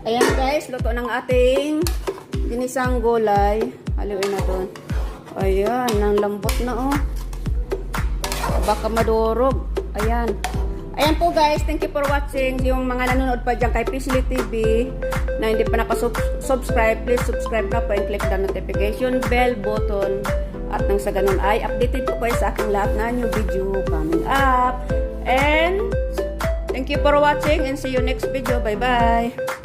Ayan guys, luto ng ating ginisang gulay. Haluin natin. Ayan, ang lambot na oh. Baka madurog. Ayan. Ayan po guys, thank you for watching. Yung mga nanonood pa dyan kay Pisli TV na hindi pa nakasubscribe, please subscribe na po and click the notification bell button. At nang sa ganun ay updated po kayo sa aking lahat na new video coming up. And thank you for watching and see you next video. Bye-bye.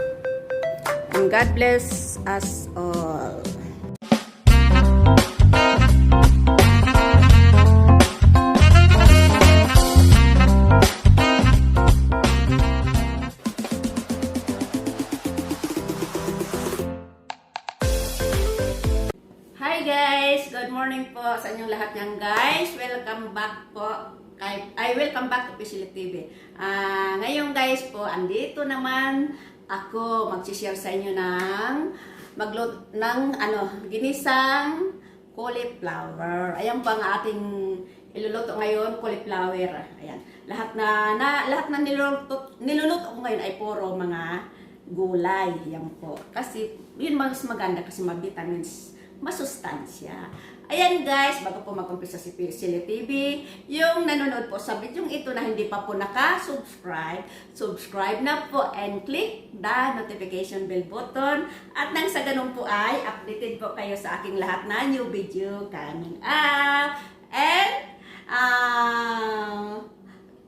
And God bless us all. Hi guys! Good morning po sa inyong lahat ng guys. Welcome back po. Kay, I welcome back to Pisilip TV. Ah, ngayon guys po, andito naman ako magsishare sa inyo ng maglut ng ano, ginisang cauliflower. Ayan po ang ating iluluto ngayon, cauliflower. Ayan. Lahat na, na lahat na niluluto, niluluto ko ngayon ay puro mga gulay. Yan po. Kasi yun mas maganda kasi ma-vitamins, masustansya. Ayan guys, bago po mag-umpisa si Sili TV, yung nanonood po sa video ito na hindi pa po naka-subscribe, subscribe na po and click the notification bell button. At nang sa ganun po ay updated po kayo sa aking lahat na new video coming up. And, ah,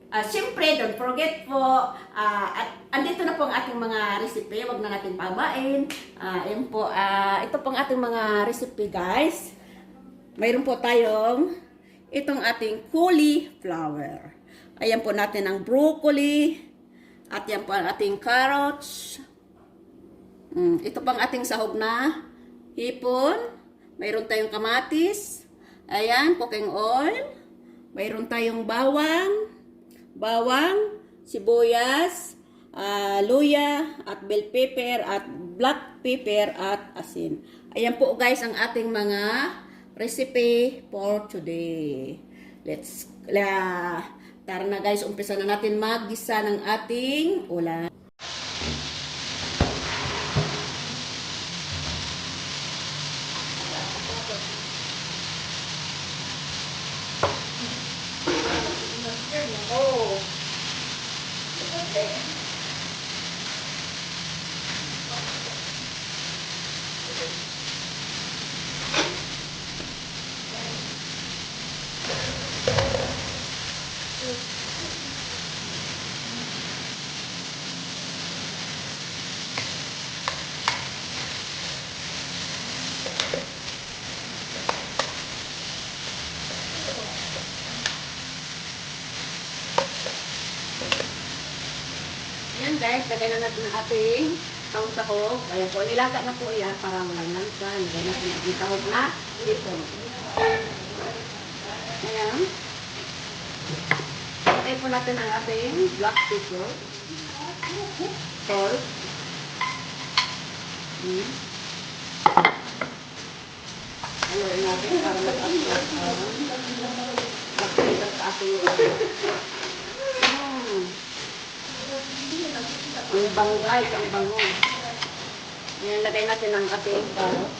Ah, Siyempre, don't forget po, ah, at andito na po ang ating mga recipe, wag na natin pabain. Ah, ayun po, ah, ito po ang ating mga recipe guys. Mayroon po tayong itong ating cauliflower. Ayan po natin ang broccoli. At yan po ang ating carrots. Mm, ito po ang ating sahog na hipon. Mayroon tayong kamatis. Ayan, cooking oil. Mayroon tayong bawang bawang, sibuyas, ah, luya, at bell pepper, at black pepper, at asin. Ayan po guys ang ating mga recipe for today. Let's, la, tara na guys, umpisa na natin maggisa ng ating ulam. Oh. Yan guys, lagay na natin ang ating taong sahog. Ayan po, nilaga na po yan para walang lansa. Lagay natin ang sahog na dito. Ayan. Lagay po natin ang ating black pepper. Salt. Hmm. Ayun natin para mag-absorb ang black pepper sa ating Hmm. Ang bango guys, ang bango. Yan, lagay natin ang ating carrot.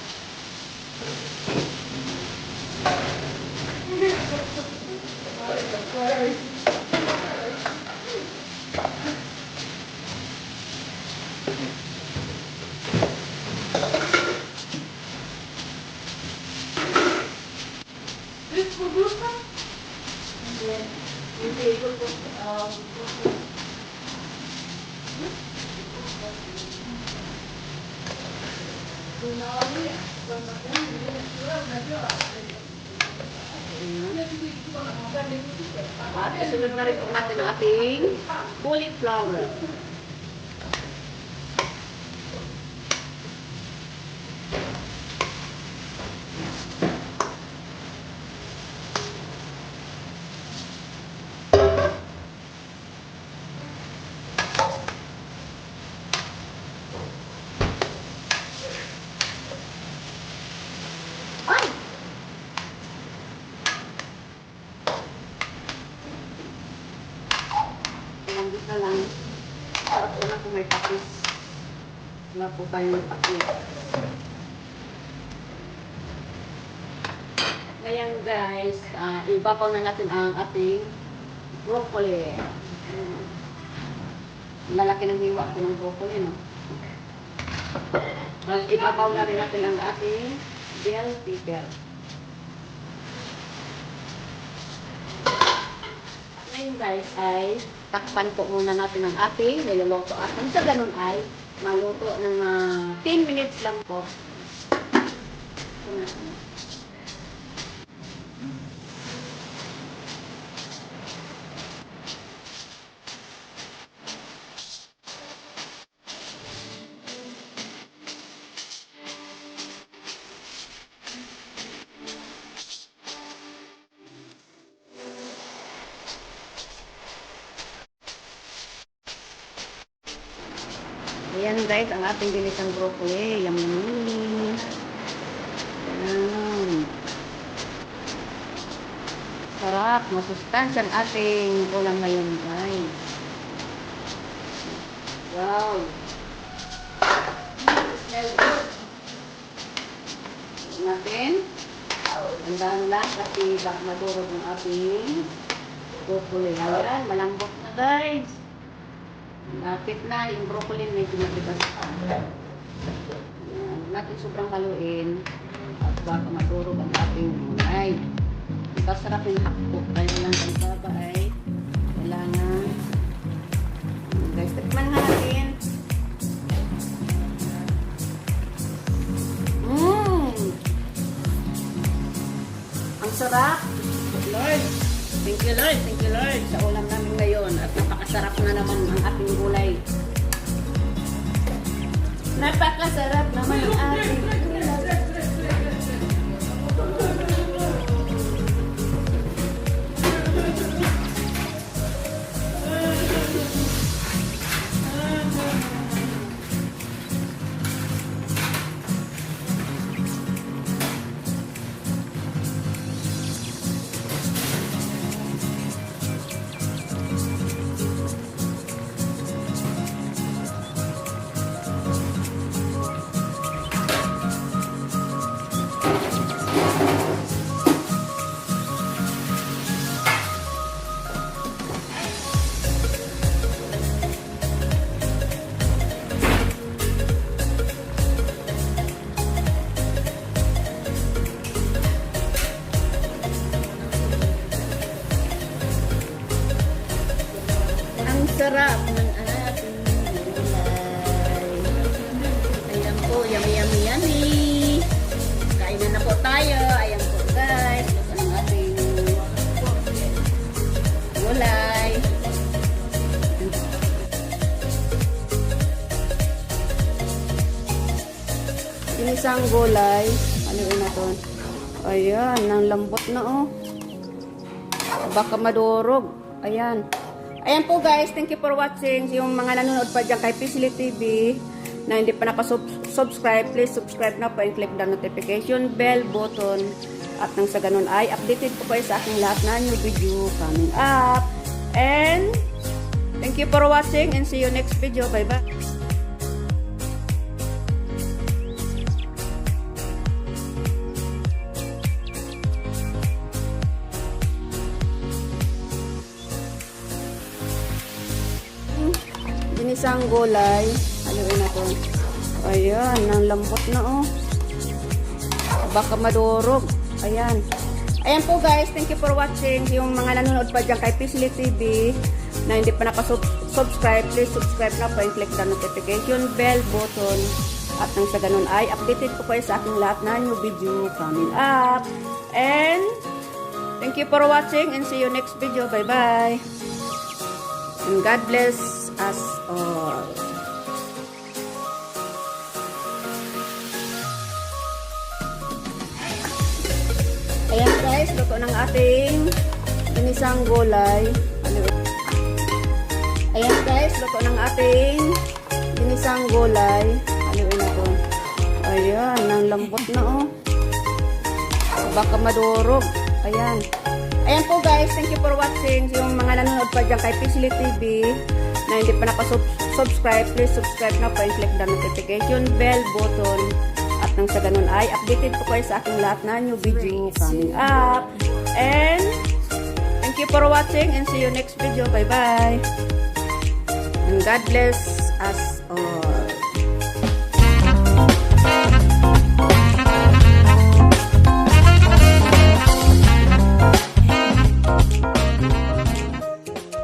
At isunod na rin po natin ating cauliflower. Ay! Kung may pakis. Wala po tayong takip. Ngayon guys, uh, ibabaw na natin ang ating broccoli. Mm. Lalaki ng hiwa ko ng broccoli, no? Ibabaw na rin natin ang ating bell pepper. Ngayon guys ay takpan po muna natin ang ating niluluto. At kung sa ganun ay maluto ng ah, 10 minutes lang po. Ayan guys, ang ating ginisang broccoli. Yum, yum, yum. Ayan. Sarap, masustansya ang ating ulam ngayon guys. Wow. Smell good. Natin. Tandaan lang kasi baka madurog ang ating broccoli. Ayan, malambot na guys. Lapit na, yung broccoli medyo matigas pa. Ayan, natin sobrang haluin at baka madurog ang ating mulay. Masarap yung hakpo. Kaya lang ang baba ay kailangan guys, tikman nga natin. Mmm! Ang sarap! Lord! Thank you Lord, thank you Lord sa ulam namin ngayon at napakasarap na naman ang ating gulay. Napakasarap naman ang ating Inisang gulay. Ano yun na to? Ayan, ang lambot na oh. Baka madurog. Ayan. Ayan po guys, thank you for watching. Yung mga nanonood pa dyan kay Pisili TV na hindi pa nakasubscribe, please subscribe na po and click the notification bell button. At nang sa ganun ay updated po kayo sa aking lahat na new video coming up. And thank you for watching and see you next video. Bye-bye. Ginisang gulay. Haluin natin. Ayan, ang lambot na oh. Baka madurog. Ayan. Ayan po guys, thank you for watching. Yung mga nanonood pa dyan kay Pisli TV na hindi pa nakasubscribe, please subscribe na po and click the notification bell button. At nang sa ganun ay updated po kayo sa aking lahat na new video coming up. And thank you for watching and see you next video. Bye-bye. And God bless us all. Ayan guys, luto ng ating ginisang gulay. Ayan guys, luto ng ating ginisang gulay. Na to? Ayan, ang lambot na oh. Baka madurog. Ayan. Ayan po guys, thank you for watching. Yung mga nanonood pa dyan kay Pisli TV na hindi pa nakasubscribe subscribe, please subscribe na po and click the notification bell button. At nang sa ganun ay updated po kayo sa aking lahat na new video coming up. And thank you for watching and see you next video. Bye-bye. And God bless us all.